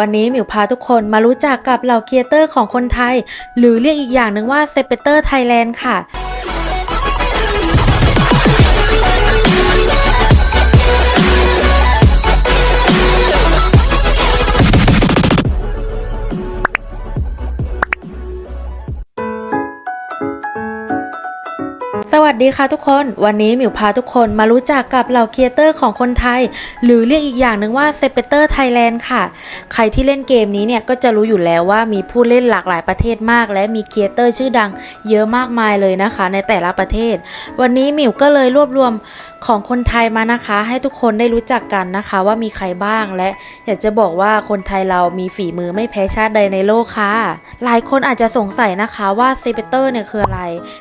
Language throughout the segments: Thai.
วันนี้หมิวพาทุกคนมารู้จักกับเหล่าเคียเตอร์ของคนไทย หรือเรียกอีกอย่างหนึ่งว่าเซเปเตอร์ไทยแลนด์ค่ะ ดีค่ะทุกคน วันนี้หมิวพาทุกคนมารู้จักกับเหล่าครีเอเตอร์ของคนไทย หรือเรียกอีกอย่างหนึ่งว่าเซเปเตอร์ไทยแลนด์ค่ะ ใครที่เล่นเกมนี้เนี่ยก็จะรู้อยู่แล้วว่ามีผู้เล่นหลากหลายประเทศมาก และมีครีเอเตอร์ชื่อดังเยอะมากมายเลยนะคะ ในแต่ละประเทศ วันนี้หมิวก็เลยรวบรวมของคนไทยมานะคะ ให้ทุกคนได้รู้จักกันนะคะ ว่ามีใครบ้างและ อยากจะบอกว่าคนไทยเรามีฝีมือไม่แพ้ชาติใดในโลกค่ะ หลายคนอาจจะสงสัยนะคะว่าเซเปเตอร์เนี่ยคืออะไร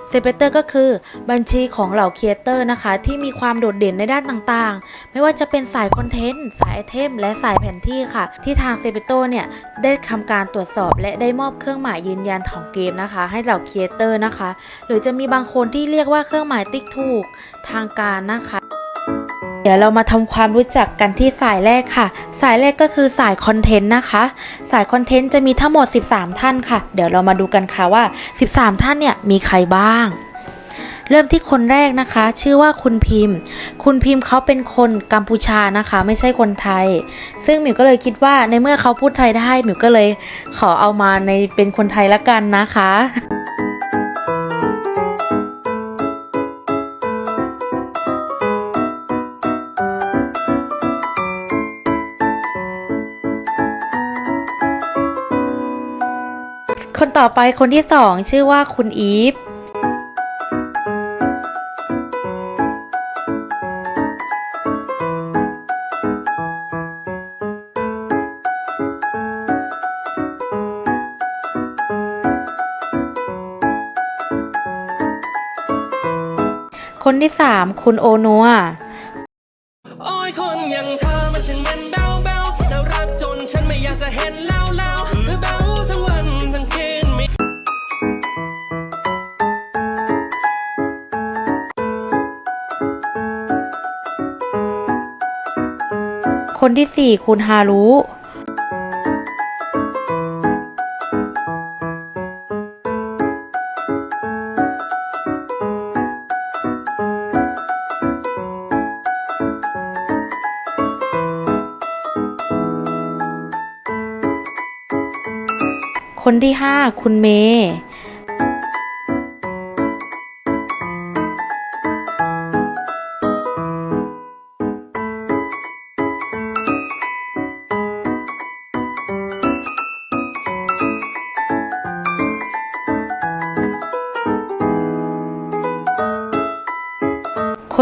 เซเปเตอร์ก็คือบัญชีของเหล่าครีเอเตอร์นะคะ ที่มีความโดดเด่นในด้านต่างๆ ไม่ว่าจะเป็นสายคอนเทนต์ สายไอเทม และสายแผนที่ค่ะ ที่ทางเซเปโตเนี่ย ได้ทำการตรวจสอบและได้มอบเครื่องหมายยืนยันของเกมนะคะ ให้เหล่าครีเอเตอร์นะคะ หรือจะมีบางคนที่เรียกว่าเครื่องหมายติ๊กถูกทางการนะคะเดี๋ยวเรามาทำความรู้จักกันที่สายแรกค่ะ สายแรกก็คือสายคอนเทนต์นะคะ สายคอนเทนต์จะมีทั้งหมด 13 ท่านค่ะ เดี๋ยวเรามาดูกันค่ะว่า 13 ท่านเนี่ยมีใครบ้าง เริ่มที่คนแรกนะคะ ชื่อว่าคุณพิมพ์ คุณพิมพ์เขาเป็นคนกัมพูชานะคะ ไม่ใช่คนไทย ซึ่งหมิวก็เลยคิดว่าในเมื่อเขาพูดไทยได้หมิวก็เลยขอเอามาในเป็นคนไทยละกันนะคะคนต่อไปคนที่สองชื่อว่าคุณอีฟ คนที่สามคุณโอนัวโอ้ยคนอย่างเธอมันช่างมันเบาเบาๆแล้วรักจนฉันไม่อยากจะเห็นแล้วแล้วเธอเบาทั้งวันทั้งคืนไม่คนที่สี่คุณฮารุ คนที่ห้าคุณเมย์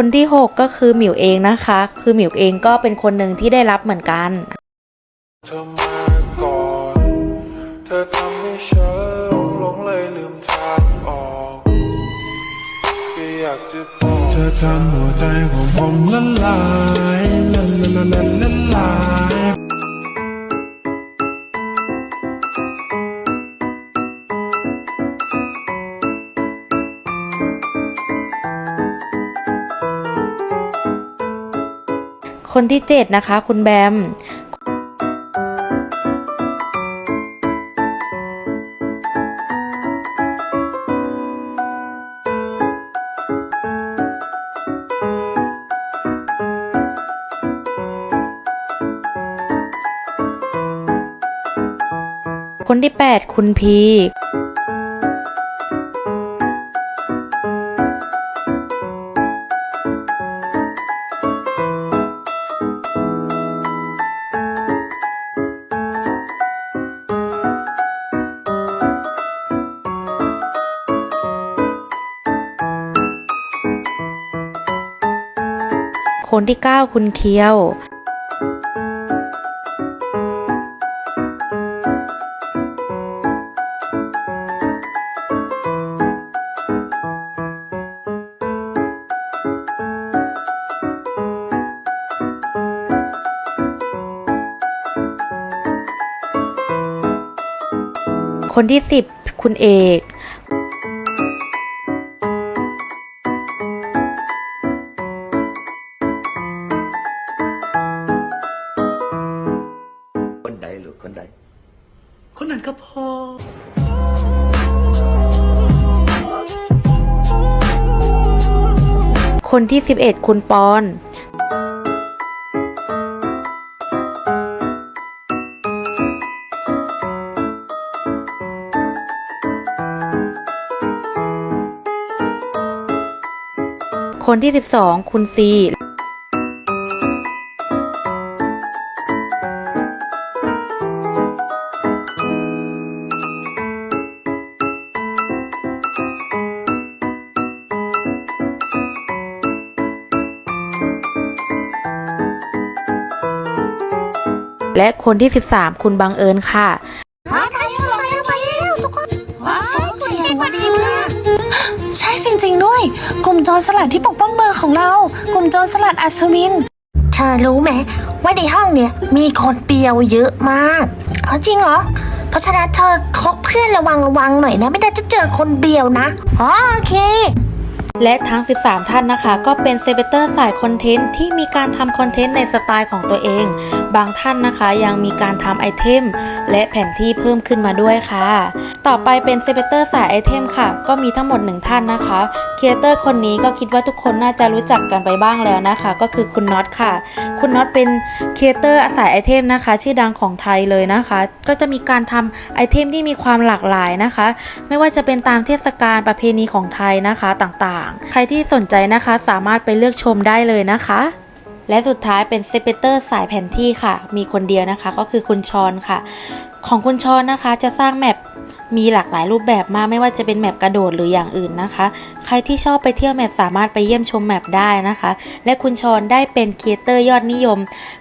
คนที่ 6 ก็คือหมิวเองนะคะ คือหมิวเองก็เป็นคนหนึ่งที่ได้รับเหมือนกัน เธอมาก่อนเธอท เธอทำหัวใจของผมละลายละละละละละลายคนที่ 7 นะคะ คุณแบม คนที่ 8 คุณพีคนที่ 9 คุณเคียว คนที่ 10 คุณเอก คนใดหรือคนใด คนนั้นก็พอ คนที่ 11 คุณปอน คนที่ 12 คุณซีและคนที่ 13 คุณบังเอิญค่ะ ริง ๆ ด้วย กลุ่มโจรสลัดที่ปกป้องเมืองของเรา กลุ่มโจรสลัดอัศวิน เธอรู้ไหมว่าในห้องเนี่ยมีคนเปียวเยอะมากอ๋อจริงเหรอ เพราะฉะนั้นเธอคบเพื่อนระวังระวังหน่อยนะ ไม่ได้จะเจอคนเบียวนะอ๋อโอเค และทั้ง 13 ท่านนะคะ ก็เป็นเซเบเตอร์สายคอนเทนต์ที่มีการทำคอนเทนต์ในสไตล์ของตัวเอง บางท่านนะคะยังมีการทำไอเทมและแผนที่เพิ่มขึ้นมาด้วยค่ะ ต่อไปเป็นเซเบเตอร์สายไอเทมค่ะ ก็มีทั้งหมด 1 ท่านนะคะครีเอเตอร์คนนี้ก็คิดว่าทุกคนน่าจะรู้จักกันไปบ้างแล้วนะคะ ก็คือคุณน็อตค่ะ คุณน็อตเป็นครีเอเตอร์สายไอเทมนะคะ ชื่อดังของไทยเลยนะคะ ก็จะมีการทำไอเทมที่มีความหลากหลายนะคะ ไม่ว่าจะเป็นตามเทศกาลประเพณีของไทยนะคะต่างใครที่สนใจนะคะสามารถไปเลือกชมได้เลยนะคะ และสุดท้ายเป็นเซเปเตอร์สายแผนที่ค่ะ มีคนเดียวนะคะ ก็คือคุณชอนค่ะ ของคุณชอนนะคะจะสร้างแมป มีหลากหลายรูปแบบมากไม่ว่าจะเป็นแมปกระโดดหรืออย่างอื่นนะคะ ใครที่ชอบไปเที่ยวแมปสามารถไปเยี่ยมชมแมปได้นะคะ และคุณชอนได้เป็นครีเอเตอร์ยอดนิยม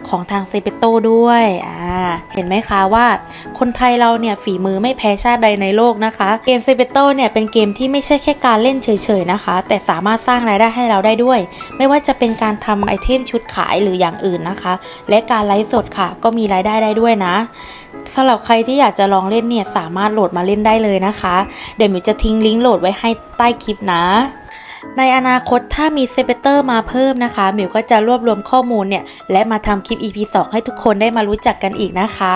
ของทางเซเปโตด้วยอ่าเห็นไหมคะว่าคนไทยเราเนี่ยฝีมือไม่แพ้ชาติใดในโลกนะคะ เกมเซเปโตเนี่ยเป็นเกมที่ไม่ใช่แค่การเล่นเฉยๆนะคะ แต่สามารถสร้างรายได้ให้เราได้ด้วย ไม่ว่าจะเป็นการทำไอเทมชุดขายหรืออย่างอื่นนะคะ และการไลฟ์สดค่ะ ก็มีรายได้ได้ด้วยนะ สำหรับใครที่อยากจะลองเล่นเนี่ยสามารถโหลดมาเล่นได้เลยนะคะ เดี๋ยวมิวจะทิ้งลิงก์โหลดไว้ให้ใต้คลิปนะ ในอนาคตถ้ามีเซเปเตอร์มาเพิ่มนะคะมิวก็จะรวบรวมข้อมูลเนี่ยและมาทำคลิป EP 2 ให้ทุกคนได้มารู้จักกันอีกนะคะ